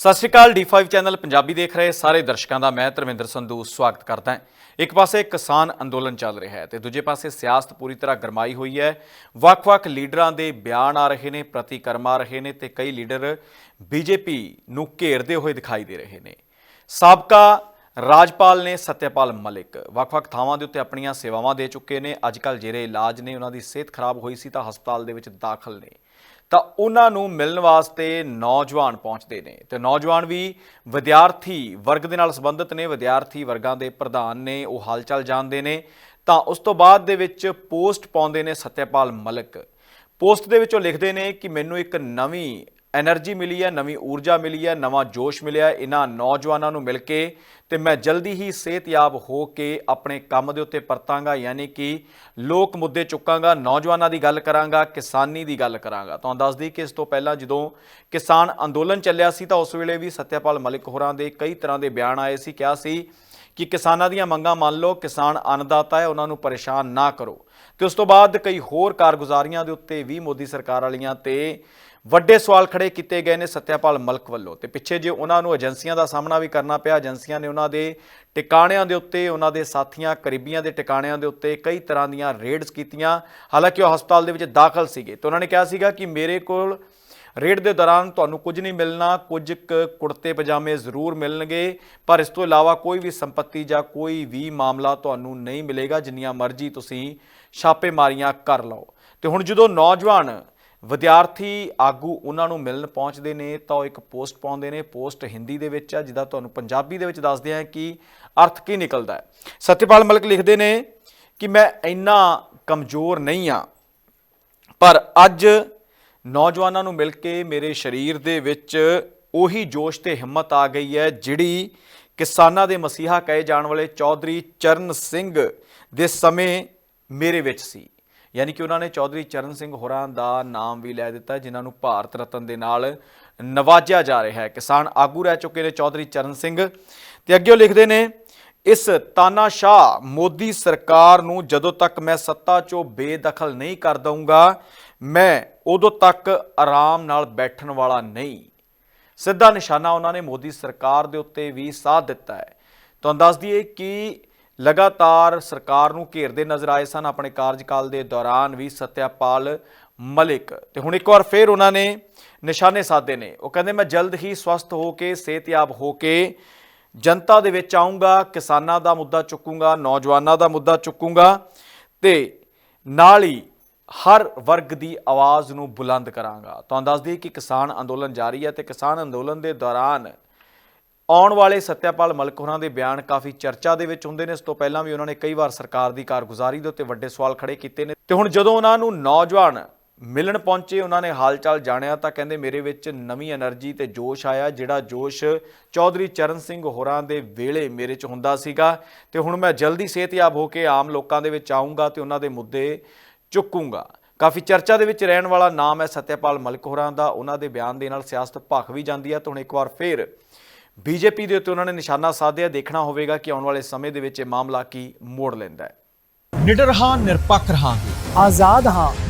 ਸਤਿ ਸ਼੍ਰੀ ਅਕਾਲ D5 channel Punjabi ਦੇਖ ਰਹੇ ਸਾਰੇ ਦਰਸ਼ਕਾਂ ਦਾ, ਮੈਂ ਧਰਮਿੰਦਰ ਸੰਧੂ, ਸਵਾਗਤ ਕਰਦਾ ਹਾਂ। ਇੱਕ ਪਾਸੇ ਕਿਸਾਨ ਅੰਦੋਲਨ ਚੱਲ ਰਿਹਾ ਹੈ ਤੇ ਦੂਜੇ ਪਾਸੇ ਸਿਆਸਤ ਪੂਰੀ ਤਰ੍ਹਾਂ ਗਰਮਾਈ ਹੋਈ ਹੈ। ਵੱਖ-ਵੱਖ ਲੀਡਰਾਂ ਦੇ ਬਿਆਨ ਆ ਰਹੇ ਨੇ, ਪ੍ਰਤੀਕਰਮ ਆ ਰਹੇ ਨੇ ਤੇ ਕਈ ਲੀਡਰ ਬੀਜੇਪੀ ਨੂੰ ਘੇਰਦੇ ਹੋਏ ਦਿਖਾਈ ਦੇ ਰਹੇ ਨੇ। ਸਾਬਕਾ ਰਾਜਪਾਲ ਨੇ ਸਤਿਆਪਾਲ ਮਲਿਕ। ਵੱਖ-ਵੱਖ ਥਾਵਾਂ ਦੇ ਉੱਤੇ ਆਪਣੀਆਂ ਸੇਵਾਵਾਂ ਦੇ ਚੁੱਕੇ ਨੇ। ਅੱਜਕੱਲ ਜਿਹੜੇ ਇਲਾਜ ਨੇ, ਉਹਨਾਂ ਦੀ ਸਿਹਤ ਖਰਾਬ ਹੋਈ ਸੀ ਤਾਂ ਹਸਪਤਾਲ ਦੇ ਵਿੱਚ ਦਾਖਲ ਨੇ। ਤਾਂ ਉਹਨਾਂ ਨੂੰ ਮਿਲਣ ਵਾਸਤੇ ਨੌਜਵਾਨ ਪਹੁੰਚਦੇ ਨੇ। ਤੇ ਨੌਜਵਾਨ ਵੀ ਵਿਦਿਆਰਥੀ ਵਰਗ ਦੇ ਨਾਲ ਸੰਬੰਧਿਤ ਨੇ। ਵਿਦਿਆਰਥੀ ਵਰਗਾਂ ਦੇ ਪ੍ਰਧਾਨ ਨੇ, ਉਹ ਹਾਲਚਲ ਜਾਣਦੇ ਨੇ। ਤਾਂ ਉਸ ਤੋਂ ਬਾਅਦ ਦੇ ਵਿੱਚ ਪੋਸਟ ਪਾਉਂਦੇ ਨੇ ਸਤਿਆਪਾਲ ਮਲਿਕ। ਪੋਸਟ ਦੇ ਵਿੱਚ ਉਹ ਲਿਖਦੇ ਨੇ ਕਿ ਮੈਨੂੰ ਇੱਕ ਨਵੀਂ ਐਨਰਜੀ ਮਿਲੀ ਹੈ, ਨਵੀਂ ਊਰਜਾ ਮਿਲੀ ਹੈ, ਨਵਾਂ ਜੋਸ਼ ਮਿਲਿਆ ਇਹਨਾਂ ਨੌਜਵਾਨਾਂ ਨੂੰ ਮਿਲ ਕੇ ਤੇ ਮੈਂ ਜਲਦੀ ਹੀ ਸਿਹਤਯਾਬ ਹੋ ਕੇ ਆਪਣੇ ਕੰਮ ਦੇ ਉੱਤੇ ਪਰਤਾਂਗਾ, ਯਾਨੀ ਕਿ ਲੋਕ ਮੁੱਦੇ ਚੁੱਕਾਂਗਾ, ਨੌਜਵਾਨਾਂ ਦੀ ਗੱਲ ਕਰਾਂਗਾ, ਕਿਸਾਨੀ ਦੀ ਗੱਲ ਕਰਾਂਗਾ। ਤੁਹਾਨੂੰ ਦੱਸ ਦਈ ਕਿ ਇਸ ਤੋਂ ਪਹਿਲਾਂ ਜਦੋਂ ਕਿਸਾਨ ਅੰਦੋਲਨ ਚੱਲਿਆ ਸੀ ਤਾਂ ਉਸ ਵੇਲੇ ਵੀ ਸਤਿਆਪਾਲ ਮਲਿਕ ਹੋਰਾਂ ਦੇ ਕਈ ਤਰ੍ਹਾਂ ਦੇ ਬਿਆਨ ਆਏ ਸੀ, ਕਿਹਾ ਸੀ ਕਿ ਕਿਸਾਨਾਂ ਦੀਆਂ ਮੰਗਾਂ ਮੰਨ ਲਓ, ਕਿਸਾਨ ਅੰਨਦਾਤਾ ਹੈ, ਉਹਨਾਂ ਨੂੰ ਪਰੇਸ਼ਾਨ ਨਾ ਕਰੋ। ਤੇ ਉਸ ਤੋਂ ਬਾਅਦ ਕਈ ਹੋਰ ਕਾਰਗੁਜ਼ਾਰੀਆਂ ਦੇ ਉੱਤੇ ਵੀ ਮੋਦੀ ਸਰਕਾਰ ਵਾਲੀਆਂ ਤੇ ਵੱਡੇ ਸਵਾਲ ਖੜੇ ਕੀਤੇ ਗਏ ਨੇ ਸਤਿਆਪਾਲ ਮਲਕ ਵੱਲੋਂ। ਤੇ ਪਿੱਛੇ ਜੇ ਉਹਨਾਂ ਨੂੰ ਏਜੰਸੀਆਂ ਦਾ ਸਾਹਮਣਾ ਵੀ ਕਰਨਾ ਪਿਆ, ਏਜੰਸੀਆਂ ਨੇ ਉਹਨਾਂ ਦੇ ਟਿਕਾਣਿਆਂ ਦੇ ਉੱਤੇ, ਉਹਨਾਂ ਦੇ ਸਾਥੀਆਂ, ਕਰੀਬੀਆਂ ਦੇ ਟਿਕਾਣਿਆਂ ਦੇ ਉੱਤੇ ਕਈ ਤਰ੍ਹਾਂ ਦੀਆਂ ਰੇਡਸ ਕੀਤੀਆਂ। ਹਾਲਾਂਕਿ ਉਹ ਹਸਪਤਾਲ ਦੇ ਵਿੱਚ ਦਾਖਲ ਸੀਗੇ। ਤੇ ਉਹਨਾਂ ਨੇ ਕਿਹਾ ਸੀਗਾ ਕਿ ਮੇਰੇ ਕੋਲ ਰੇਡ ਦੇ ਦੌਰਾਨ ਤੁਹਾਨੂੰ ਕੁਝ ਨਹੀਂ ਮਿਲਣਾ, ਕੁਝ ਕੁ ਕੁੜਤੇ ਪਜਾਮੇ ਜ਼ਰੂਰ ਮਿਲਣਗੇ, ਪਰ ਇਸ ਤੋਂ ਇਲਾਵਾ ਕੋਈ ਵੀ ਸੰਪਤੀ ਜਾਂ ਕੋਈ ਵੀ ਮਾਮਲਾ ਤੁਹਾਨੂੰ ਨਹੀਂ ਮਿਲੇਗਾ, ਜਿੰਨੀਆਂ ਮਰਜ਼ੀ ਤੁਸੀਂ ਛਾਪੇਮਾਰੀਆਂ ਕਰ ਲਓ। ਤੇ ਹੁਣ ਜਦੋਂ ਨੌਜਵਾਨ ਵਿਦਿਆਰਥੀ ਆਗੂ ਉਹਨਾਂ ਨੂੰ ਮਿਲਣ ਪਹੁੰਚਦੇ ਨੇ, ਤਾਂ ਉਹ ਇੱਕ ਪੋਸਟ ਪਾਉਂਦੇ ਨੇ, ਪੋਸਟ ਹਿੰਦੀ ਦੇ ਵਿੱਚ ਆ ਜਿਹਦਾ ਤੁਹਾਨੂੰ ਪੰਜਾਬੀ ਦੇ ਵਿੱਚ ਦੱਸਦੇ ਆ ਕਿ ਅਰਥ ਕੀ ਨਿਕਲਦਾ ਹੈ। ਸਤਿਪਾਲ ਮਲਕ ਲਿਖਦੇ ਨੇ ਕਿ ਮੈਂ ਇੰਨਾ ਕਮਜ਼ੋਰ ਨਹੀਂ ਆ ਪਰ ਅੱਜ ਨੌਜਵਾਨਾਂ ਨੂੰ ਮਿਲ ਕੇ ਮੇਰੇ ਸਰੀਰ ਦੇ ਵਿੱਚ ਉਹੀ ਜੋਸ਼ ਤੇ ਹਿੰਮਤ ਆ ਗਈ ਹੈ, ਜਿਹੜੀ ਕਿਸਾਨਾਂ ਦੇ ਮਸੀਹਾ ਕਹੇ ਜਾਣ ਵਾਲੇ ਚੌਧਰੀ ਚਰਨ ਸਿੰਘ ਦੇ ਸਮੇਂ ਮੇਰੇ ਵਿੱਚ ਸੀ। ਯਾਨੀ ਕਿ ਉਹਨਾਂ ਨੇ ਚੌਧਰੀ ਚਰਨ ਸਿੰਘ ਹੋਰਾਂ ਦਾ ਨਾਮ ਵੀ ਲੈ ਦਿੱਤਾ, ਜਿਨ੍ਹਾਂ ਨੂੰ ਭਾਰਤ ਰਤਨ ਦੇ ਨਾਲ ਨਵਾਜਿਆ ਜਾ ਰਿਹਾ ਹੈ। ਕਿਸਾਨ ਆਗੂ ਰਹਿ ਚੁੱਕੇ ਨੇ ਚੌਧਰੀ ਚਰਨ ਸਿੰਘ। ਤੇ ਅੱਗੇ ਉਹ ਲਿਖਦੇ ਨੇ ਇਸ ਤਾਨਾਸ਼ਾਹ ਮੋਦੀ ਸਰਕਾਰ ਨੂੰ ਜਦੋਂ ਤੱਕ ਮੈਂ ਸੱਤਾ 'ਚੋਂ ਬੇਦਖਲ ਨਹੀਂ ਕਰ ਦਊਂਗਾ, ਮੈਂ ਉਦੋਂ ਤੱਕ ਆਰਾਮ ਨਾਲ ਬੈਠਣ ਵਾਲਾ ਨਹੀਂ। ਸਿੱਧਾ ਨਿਸ਼ਾਨਾ ਉਹਨਾਂ ਨੇ ਮੋਦੀ ਸਰਕਾਰ ਦੇ ਉੱਤੇ ਵੀ ਸਾਧ ਦਿੱਤਾ ਹੈ। ਤੁਹਾਨੂੰ ਦੱਸ ਦਈਏ ਕਿ ਲਗਾਤਾਰ ਸਰਕਾਰ ਨੂੰ ਘੇਰਦੇ ਨਜ਼ਰ ਆਏ ਸਨ ਆਪਣੇ ਕਾਰਜਕਾਲ ਦੇ ਦੌਰਾਨ ਵੀ ਸਤਿਆਪਾਲ ਮਲਿਕ। ਤੇ ਹੁਣ ਇੱਕ ਵਾਰ ਫੇਰ ਉਹਨਾਂ ਨੇ ਨਿਸ਼ਾਨੇ ਸਾਧੇ ਨੇ। ਉਹ ਕਹਿੰਦੇ, ਮੈਂ ਜਲਦ ਹੀ ਸਵਸਥ ਹੋ ਕੇ, ਸਿਹਤਯਾਬ ਹੋ ਕੇ ਜਨਤਾ ਦੇ ਵਿੱਚ ਆਉਂਗਾ ਕਿਸਾਨਾਂ ਦਾ ਮੁੱਦਾ ਚੁੱਕੂਗਾ, ਨੌਜਵਾਨਾਂ ਦਾ ਮੁੱਦਾ ਚੁੱਕੂਗਾ ਤੇ ਨਾਲ ਹੀ ਹਰ ਵਰਗ ਦੀ ਆਵਾਜ਼ ਨੂੰ ਬੁਲੰਦ ਕਰਾਂਗਾ। ਤੁਹਾਨੂੰ ਦੱਸ ਦਈਏ ਕਿ ਕਿਸਾਨ ਅੰਦੋਲਨ ਜਾਰੀ ਹੈ ਤੇ ਕਿਸਾਨ ਅੰਦੋਲਨ ਦੇ ਦੌਰਾਨ ਆਉਣ ਵਾਲੇ ਸਤਿਆਪਾਲ ਮਲਕ ਹੋਰਾਂ ਦੇ ਬਿਆਨ ਕਾਫੀ ਚਰਚਾ ਦੇ ਵਿੱਚ ਹੁੰਦੇ ਨੇ। ਇਸ ਤੋਂ ਪਹਿਲਾਂ ਵੀ ਉਹਨਾਂ ਨੇ ਕਈ ਵਾਰ ਸਰਕਾਰ ਦੀ ਕਾਰਗੁਜ਼ਾਰੀ ਦੇ ਉੱਤੇ ਵੱਡੇ ਸਵਾਲ ਖੜੇ ਕੀਤੇ ਨੇ। ਤੇ ਹੁਣ ਜਦੋਂ ਉਹਨਾਂ ਨੂੰ ਨੌਜਵਾਨ ਮਿਲਣ ਪਹੁੰਚੇ, ਉਹਨਾਂ ਨੇ ਹਾਲ ਚਾਲ ਜਾਣਿਆ ਤਾਂ ਕਹਿੰਦੇ ਮੇਰੇ ਵਿੱਚ ਨਵੀਂ એનર્ਜੀ ਤੇ ਜੋਸ਼ ਆਇਆ, ਜਿਹੜਾ ਜੋਸ਼ ਚੌਧਰੀ ਚਰਨ ਸਿੰਘ ਹੋਰਾਂ ਦੇ ਵੇਲੇ ਮੇਰੇ 'ਚ ਹੁੰਦਾ ਸੀਗਾ। ਤੇ ਹੁਣ ਮੈਂ ਜਲਦੀ ਸਿਹਤਯਾਬ ਹੋ ਕੇ ਆਮ ਲੋਕਾਂ ਦੇ ਵਿੱਚ ਆਉਂਗਾ ਤੇ ਉਹਨਾਂ ਦੇ ਮੁੱਦੇ ਚੁੱਕੂਗਾ। ਕਾਫੀ ਚਰਚਾ ਦੇ ਵਿੱਚ ਰਹਿਣ ਵਾਲਾ ਨਾਮ ਹੈ ਸਤਿਆਪਾਲ ਮਲਕ ਹੋਰਾਂ ਦਾ। ਉਹਨਾਂ ਦੇ ਬਿਆਨ ਦੇ ਨਾਲ ਸਿਆਸਤ ਭਖ ਵੀ ਜਾਂਦੀ ਹੈ ਤਾਂ ਹੁਣ ਇੱਕ ਵਾਰ ਫੇਰ ਬੀਜੇਪੀ ਦੇ ਉੱਤੇ ਉਹਨਾਂ ਨੇ ਨਿਸ਼ਾਨਾ ਸਾਧਿਆ। ਦੇਖਣਾ ਹੋਵੇਗਾ ਕਿ ਆਉਣ ਵਾਲੇ ਸਮੇਂ ਦੇ ਵਿੱਚ ਇਹ ਮਾਮਲਾ ਕੀ ਮੋੜ ਲੈਂਦਾ ਹੈ। ਨਿਡਰ ਹਾਂ, ਨਿਰਪੱਖ ਰਹਾਂਗੇ। ਆਜ਼ਾਦ ਹਾਂ।